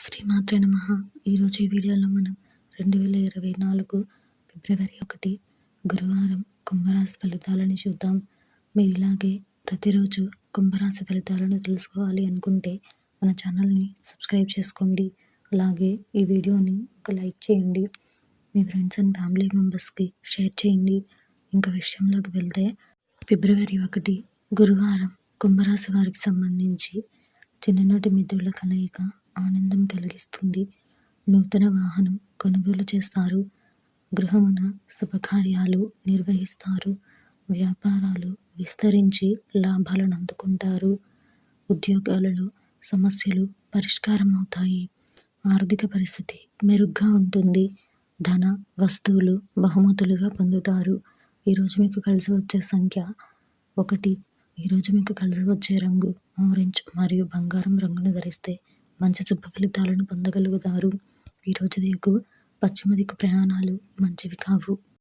శ్రీమాత్రే నమ. ఈరోజు ఈ వీడియోలో మనం రెండు వేల ఇరవై నాలుగు ఫిబ్రవరి ఒకటి గురువారం కుంభరాశి ఫలితాలని చూద్దాం. మీరు ఇలాగే ప్రతిరోజు కుంభరాశి ఫలితాలను తెలుసుకోవాలి అనుకుంటే మన ఛానల్ని సబ్స్క్రైబ్ చేసుకోండి. అలాగే ఈ వీడియోని ఒక లైక్ చేయండి. మీ ఫ్రెండ్స్ అండ్ ఫ్యామిలీ మెంబర్స్కి షేర్ చేయండి. ఇంకా విషయంలోకి వెళ్తే ఫిబ్రవరి ఒకటి గురువారం కుంభరాశి వారికి సంబంధించి చిన్ననాటి మిత్రుల కలయిక ఆనందం కలిగిస్తుంది. నూతన వాహనం కొనుగోలు చేస్తారు. గృహమున శుభకార్యాలు నిర్వహిస్తారు. వ్యాపారాలు విస్తరించి లాభాలను అందుకుంటారు. ఉద్యోగాలలో సమస్యలు పరిష్కారం అవుతాయి ఆర్థిక పరిస్థితి మెరుగ్గా ఉంటుంది. ధన వస్తువులు బహుమతులుగా పొందుతారు. ఈరోజు మీకు కలిసి వచ్చే సంఖ్య ఒకటి. ఈరోజు మీకు కలిసి వచ్చే రంగు ఆరెంజ్ మరియు బంగారం రంగును ధరిస్తే మంచి శుభ ఫలితాలను పొందగలుగుతారు. ఈరోజు దిగు పశ్చిమ దిక్కు ప్రయాణాలు మంచివి కావు.